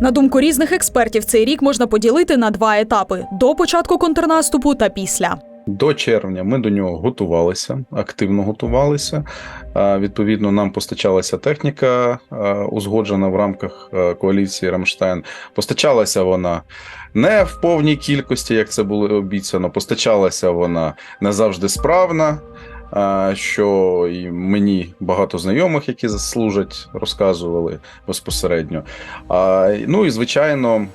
На думку різних експертів, цей рік можна поділити на два етапи: до початку контрнаступу та після. До червня ми до нього готувалися, активно готувалися. Відповідно, нам постачалася техніка, узгоджена в рамках коаліції Рамштайн. Постачалася вона не в повній кількості, як це було обіцяно. Постачалася вона не завжди справна. Що і мені багато знайомих, які служать, розказували безпосередньо. Ну і звичайно,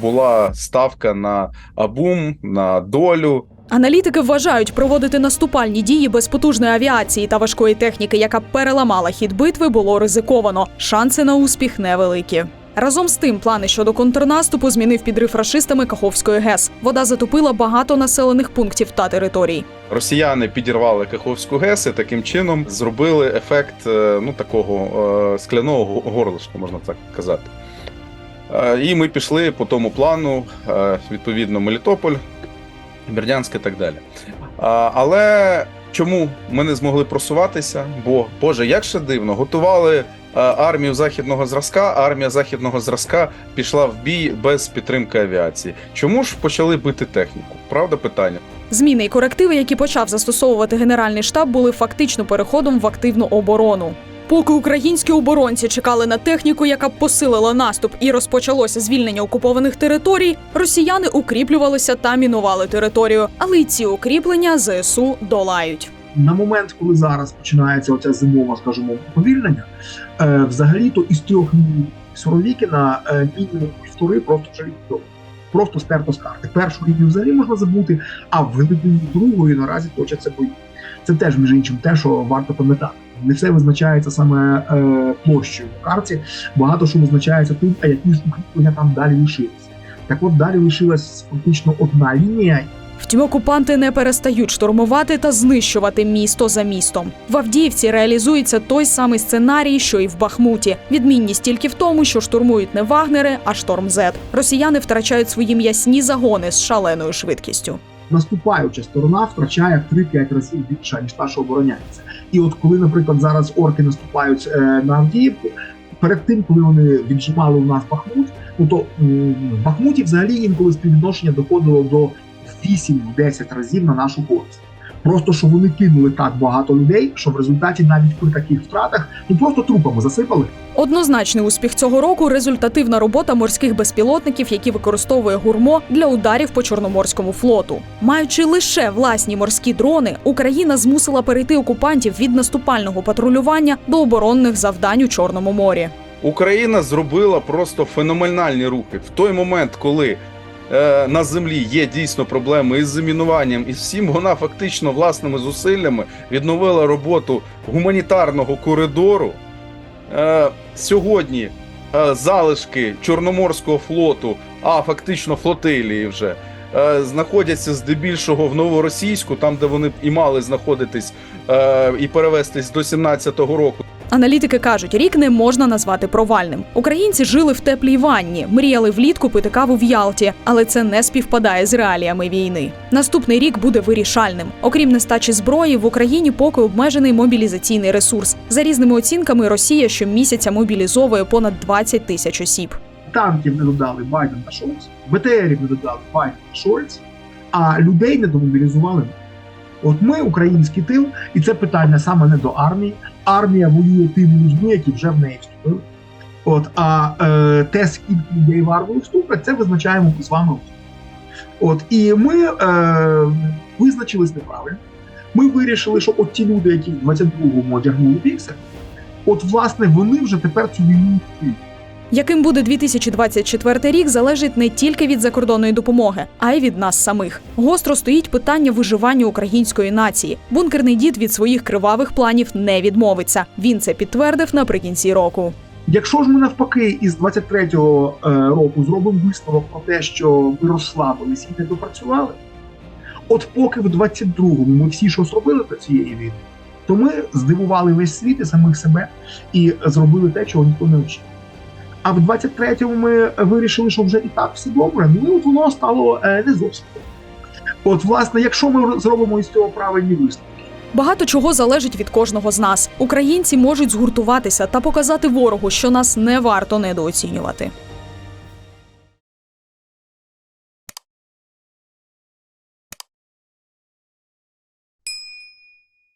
була ставка на Абум, на долю. Аналітики вважають, проводити наступальні дії без потужної авіації та важкої техніки, яка переламала хід битви, було ризиковано. Шанси на успіх невеликі. Разом з тим, плани щодо контрнаступу змінив підрив рашистами Каховської ГЕС. Вода затопила багато населених пунктів та територій. Росіяни підірвали Каховську ГЕС і таким чином зробили ефект е, ну такого е, скляного го- горлишка, можна так казати. Е, І ми пішли по тому плану, відповідно, Мелітополь, Бердянськ і так далі. Але чому ми не змогли просуватися? Бо, Боже, як ще дивно, готували армію західного зразка, армія західного зразка пішла в бій без підтримки авіації. Чому ж почали бити техніку? Правда питання? Зміни і корективи, які почав застосовувати генеральний штаб, були фактично переходом в активну оборону. Поки українські оборонці чекали на техніку, яка б посилила наступ, і розпочалося звільнення окупованих територій, росіяни укріплювалися та мінували територію. Але й ці укріплення ЗСУ долають. На момент, коли зараз починається оця зимова, скажімо, повільнення, е, взагалі-то із трьох ліній Суровікіна е, мінімум півтори просто вже. Просто стерто з карти. Першу лінію взагалі можна забути, а в глибині другої наразі точаться бої. Це теж, між іншим, те, що варто пам'ятати. Не все визначається саме е, площею на карті, багато що визначається тим, а які ж укріплення там далі лишилися. Так от далі лишилась фактично одна лінія, Втім, окупанти не перестають штурмувати та знищувати місто за містом. В Авдіївці реалізується той самий сценарій, що і в Бахмуті. Відмінність тільки в тому, що штурмують не вагнери, а шторм Зет. Росіяни втрачають свої м'ясні загони з шаленою швидкістю. наступаюча сторона втрачає в 3-5 разів більше, ніж та, що обороняється. І от коли, наприклад, зараз орки наступають е, на Авдіївку, перед тим, коли вони віджимали у нас Бахмут, ну то в Бахмуті взагалі інколи співвідношення доходило до 8-10 разів на нашу користь. Просто що вони кинули так багато людей, що в результаті навіть при таких втратах ну просто трупами засипали. Однозначний успіх цього року результативна робота морських безпілотників, які використовує гурмо для ударів по чорноморському флоту. Маючи лише власні морські дрони, Україна змусила перейти окупантів від наступального патрулювання до оборонних завдань у Чорному морі. Україна зробила просто феноменальні рухи в той момент, коли е, на землі є дійсно проблеми із замінуванням, і всім вона фактично власними зусиллями відновила роботу гуманітарного коридору. Е, сьогодні е, залишки Чорноморського флоту, а фактично флотилії вже. Знаходяться здебільшого в новоросійську, там де вони і мали знаходитись і перевестись до 17-го року. Аналітики кажуть, рік не можна назвати провальним. Українці жили в теплій ванні, мріяли влітку пити каву в Ялті, але це не співпадає з реаліями війни. Наступний рік буде вирішальним. Окрім нестачі зброї, в Україні поки обмежений мобілізаційний ресурс. За різними оцінками, Росія щомісяця мобілізовує понад 20 тисяч осіб. танків не додали Байден та Шольц, БТРів не додали Байден та Шольц, а людей не домобілізували. От ми, український тил, і це питання саме не до армії. Армія воює тими людьми, які вже в неї вступили. От, а е, те, скільки людей в армію вступлять, це визначаємо з вами. От, і ми е, визначились неправильно. Ми вирішили, що от ті люди, які в 22-му одягнули піксель, от власне вони вже тепер цю війну. Яким буде 2024 рік, залежить не тільки від закордонної допомоги, а й від нас самих. Гостро стоїть питання виживання української нації. Бункерний дід від своїх кривавих планів не відмовиться. Він це підтвердив наприкінці року. Якщо ж ми навпаки із 23-го е, року зробимо висновок про те, що ми розслабились і не допрацювали, от поки в 22-му ми всі що зробили до цієї війни, то ми здивували весь світ і самих себе і зробили те, чого ніхто не очікував. А в 23-му ми вирішили, що вже і так все добре. Ну і от воно стало е, не зовсім. От, власне, якщо ми зробимо із цього правильні висновки, Багато чого залежить від кожного з нас. Українці можуть згуртуватися та показати ворогу, що нас не варто недооцінювати.